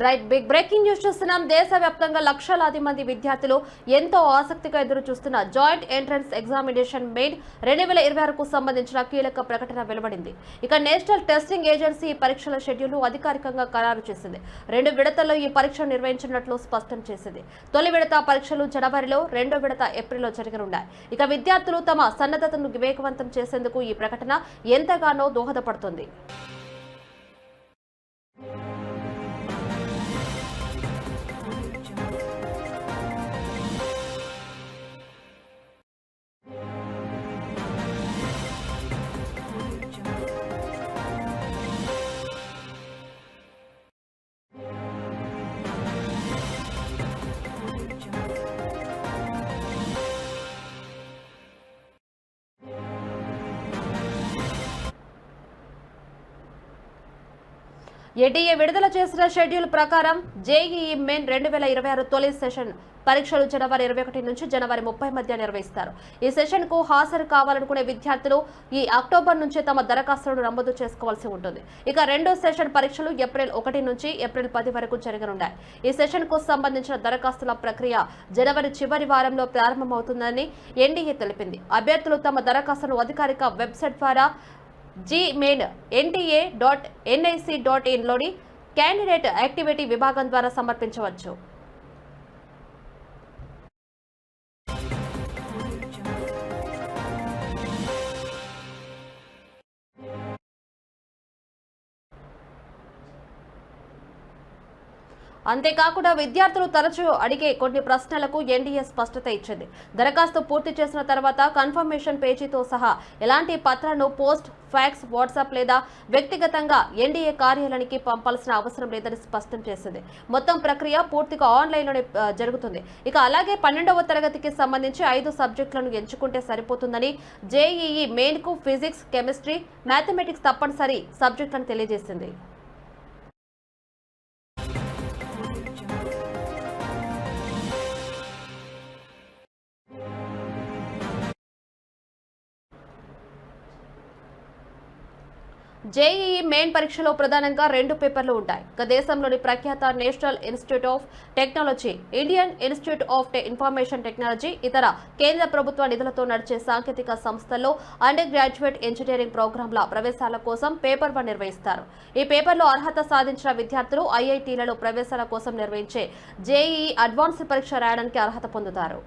Right big breaking news చూస్తున్నాం. దేశవ్యాప్తంగా లక్షలాది మంది విద్యార్థులు ఎంతో ఆసక్తిగా ఎదురు చూస్తున్న జాయింట్ ఎంట్రన్స్ ఎగ్జామినేషన్ మెయిన్ రెండు వేల ఇరవై ఆరుకు సంబంధించిన కీలక ప్రకటన వెలువడింది. ఇక నేషనల్ టెస్టింగ్ ఏజెన్సీ ఈ పరీక్షల షెడ్యూల్ అధికారికంగా ఖరారు చేసింది. రెండు విడతల్లో ఈ పరీక్ష నిర్వహించినట్లు స్పష్టం చేసింది. తొలి విడత పరీక్షలు జనవరిలో రెండో విడత ఏప్రిల్లో జరగనున్నాయి. ఇక విద్యార్థులు తమ సన్నద్ధతను వివేకవంతం చేసేందుకు ఈ ప్రకటన ఎంతగానో దోహదపడుతుంది. ఎన్డీఏ విడుదల చేసిన షెడ్యూల్ ప్రకారం జేఈఈ మెయిన్ రెండు వేల ఇరవై ఆరు తొలి సెషన్ పరీక్షలు జనవరి ఇరవై ఒకటి నుంచి జనవరి ముప్పై మధ్య నిర్వహిస్తారు. ఈ సెషన్కు హాజరు కావాలనుకునే విద్యార్థులు ఈ అక్టోబర్ నుంచే తమ దరఖాస్తులను నమోదు చేసుకోవాల్సి ఉంటుంది. ఇక రెండో సెషన్ పరీక్షలు ఏప్రిల్ ఒకటి నుంచి ఏప్రిల్ పది వరకు జరగనున్నాయి. ఈ సెషన్కు సంబంధించిన దరఖాస్తుల ప్రక్రియ జనవరి చివరి వారంలో ప్రారంభమవుతుందని ఎన్డీఏ తెలిపింది. అభ్యర్థులు తమ దరఖాస్తును అధికారిక వెబ్సైట్ ద్వారా JEE main NTA dot NIC dot ఇన్లోని candidate activity విభాగం ద్వారా సమర్పించవచ్చు. అంతేకాకుండా విద్యార్థులు తరచూ అడిగే కొన్ని ప్రశ్నలకు ఎన్డీఏ స్పష్టత ఇచ్చింది. దరఖాస్తు పూర్తి చేసిన తర్వాత కన్ఫర్మేషన్ పేజీతో సహా ఎలాంటి పత్రాలను పోస్ట్ ఫ్యాక్స్ వాట్సాప్ లేదా వ్యక్తిగతంగా ఎన్డీఏ కార్యాలయానికి పంపాల్సిన అవసరం లేదని స్పష్టం చేసింది. మొత్తం ప్రక్రియ పూర్తిగా ఆన్లైన్లోనే జరుగుతుంది. ఇక అలాగే పన్నెండవ తరగతికి సంబంధించి ఐదు సబ్జెక్టులను ఎంచుకుంటే సరిపోతుందని జేఈఈ మెయిన్కు ఫిజిక్స్ కెమిస్ట్రీ మ్యాథమెటిక్స్ తప్పనిసరి సబ్జెక్టులను తెలియజేసింది. జేఈఈ మెయిన్ పరీక్షలో ప్రధానంగా రెండు పేపర్లు ఉంటాయి. ఇక దేశంలోని ప్రఖ్యాత National Institute of Technology Indian Institute of Information Technology ఇతర కేంద్ర ప్రభుత్వ నిధులతో నడిచే సాంకేతిక సంస్థల్లో అండర్ గ్రాడ్యుయేట్ ఇంజనీరింగ్ ప్రోగ్రాంల ప్రవేశాల కోసం పేపర్ వన్ నిర్వహిస్తారు. ఈ పేపర్లో అర్హత సాధించిన విద్యార్థులు ఐఐటీలలో ప్రవేశాల కోసం నిర్వహించే జేఈఈ అడ్వాన్స్డ్ పరీక్ష రాయడానికి అర్హత పొందుతారు.